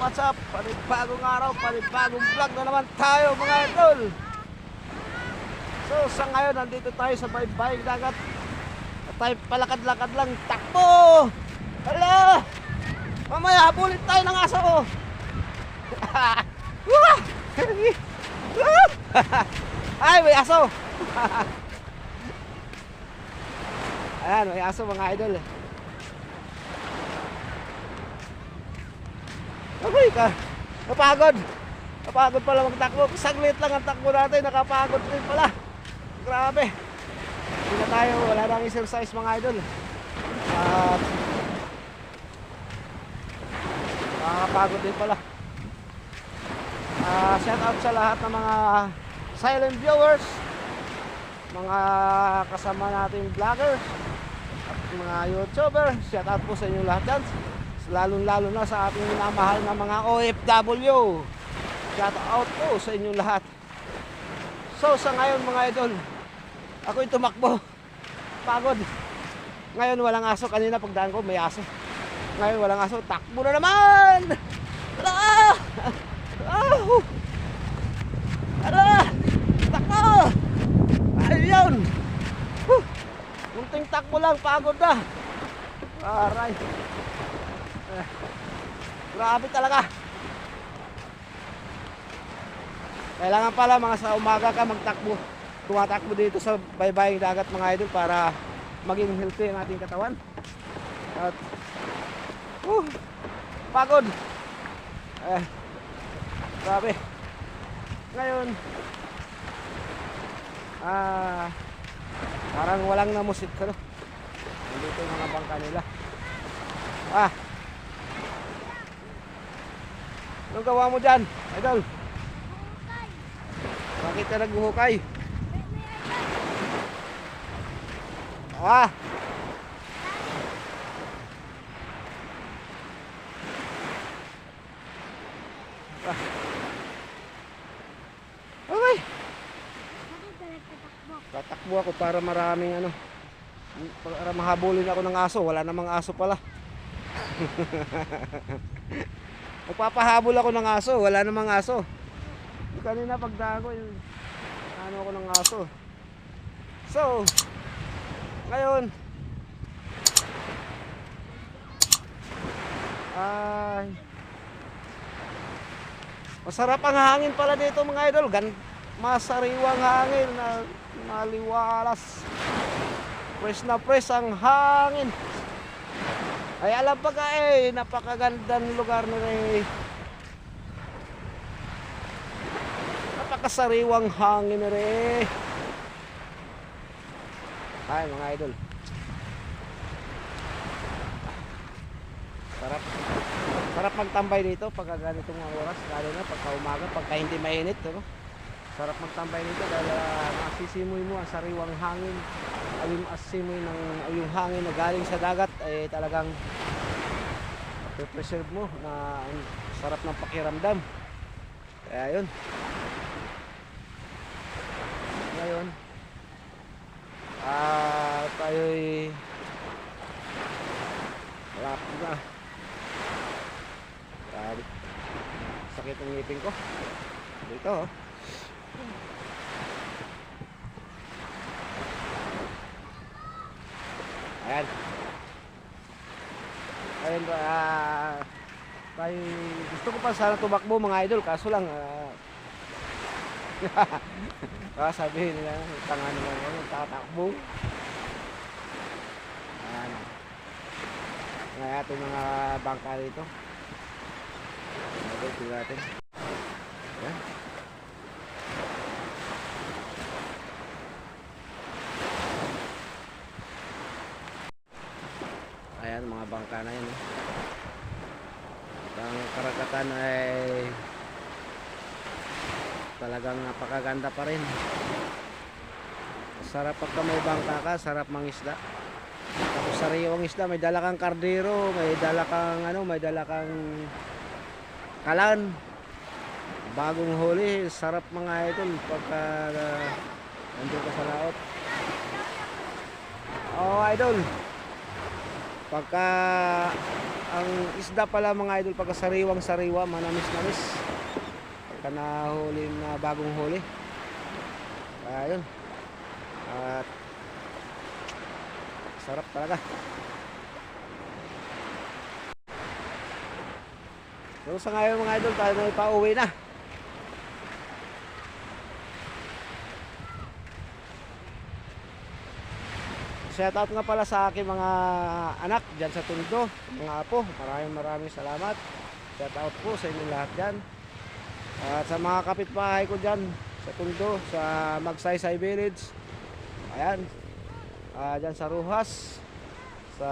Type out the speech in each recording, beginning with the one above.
what's up? Panibagong araw, panibagong vlog na naman tayo mga idol. So sa ngayon, nandito tayo sa baybaying dagat. At tayo palakad-lakad lang, takbo! Hala! Mamaya, habulin tayo ng aso ko. Ay, may aso! Ayan, may aso mga idol eh. Okay ka. Napagod. Napagod pala magtakbo. Saglit lang ang takbo natin. Nakapagod rin pala. Grabe. Hindi na tayo. Wala nang exercise mga idol. At nakakapagod din pala. Ah, shout out sa lahat ng mga silent viewers, mga kasama nating vloggers, at mga YouTuber. Shout out po sa inyo lahat dyan. Lalong lalo na sa ating minamahal na mga OFW. Shout out po sa inyo lahat. So sa ngayon mga idol, ako'y tumakbo. Pagod. Ngayon walang aso. Kanina pagdaan ko may aso. Ngayon walang aso. Takbo na naman! Ah! Ah! Ara! Takbo! Ayun! Munting takbo lang, pagod na. Aray. Grabe talaga. Kailangan pala mga sa umaga ka magtakbo. Tumatakbo dito sa baybaying dagat mga idol para maging healthy ang ating katawan. At uh, pagod. Eh, grabe. Ngayon, ah, parang walang namusik ka no? Nandito yung mga bangka nila. Ah, Anong gawa mo dyan, idol? Bakit ka naghuhukay? Ah! Ah. Okay. Tatakbo ako para maraming ano. Para mahabulin ako ng aso. Wala namang aso pala. Magpapahabol ako ng aso, wala namang aso. Yung kanina pagdago, yung ano ako ng aso. So, ngayon, ay, masarap ang hangin pala dito mga idol. Gan, masariwang hangin na maliwalas. Fresh na fresh ang hangin. Ay alam pa ka eh, napakagandang lugar na eh. Napakasariwang hangin na rin. Ay mga idol. Sarap. Sarap magtambay dito pagka ganitong mga oras, lalo na pagka umaga, pagka hindi mainit, ano? Sarap magtambay dito dahil uh, masisimoy mo ang sariwang hangin. Ay yung asimoy ng ay yung hangin na galing sa dagat ay talagang preserve mo na ang sarap ng pakiramdam. Kaya yun. Ngayon, ah tayo'y malapit na. Grabe. Sakit ang ngipin ko. Dito oh. Ayan. Ayun ba, ah, tayo, gusto ko pa sana tumakbo mga idol, kaso lang, ah, baka sabihin nila, tanga naman ano, tatakbo. Ayan. Ngayon ating mga bangka dito. Okay, tingnan natin. Ayan. Ayan, mga bangka na yun. eh. Ang karagatan ay talagang napakaganda pa rin. Sarap pagka may bangka ka, sarap mangisda. Tapos sariwang isda, may dala kang kardero, may dala kang ano, may dala kang kalan. Bagong huli, sarap mga idol pagka uh, nandun ka sa laot. Oh, idol. Pagka ang isda pala mga idol pagka sariwang sariwa, manamis-namis. Pagka nahuli na bagong huli. Kaya yun. At sarap talaga. So sa ngayon mga idol, tayo na ipauwi na. Shout out nga pala sa aking mga anak dyan sa Tundo, mga apo. Maraming maraming salamat. Shout out po sa inyo lahat dyan. At sa mga kapitbahay ko dyan sa Tundo, sa Magsaysay Village. Ayan. Ah, dyan sa Ruhas. Sa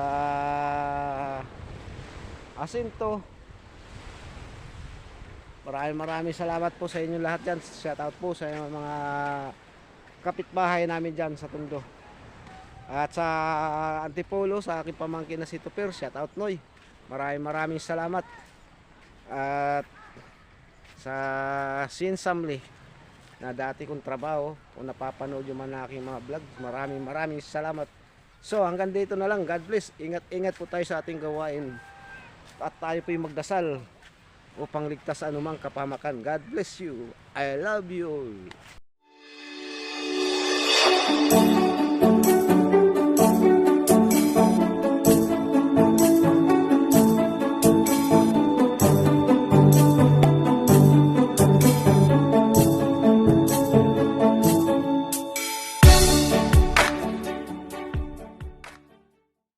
Asinto. Maraming maraming salamat po sa inyo lahat dyan. Shout out po sa mga kapitbahay namin dyan sa Tundo. At sa Antipolo, sa aking pamangkin na si Tupir, shout out Noy. Maraming maraming salamat. At sa Sinsamli, na dati kong trabaho, kung napapanood yung mga aking mga vlog, maraming maraming salamat. So hanggang dito na lang, God bless. Ingat-ingat po tayo sa ating gawain. At tayo po yung magdasal upang ligtas sa anumang kapamakan. God bless you. I love you.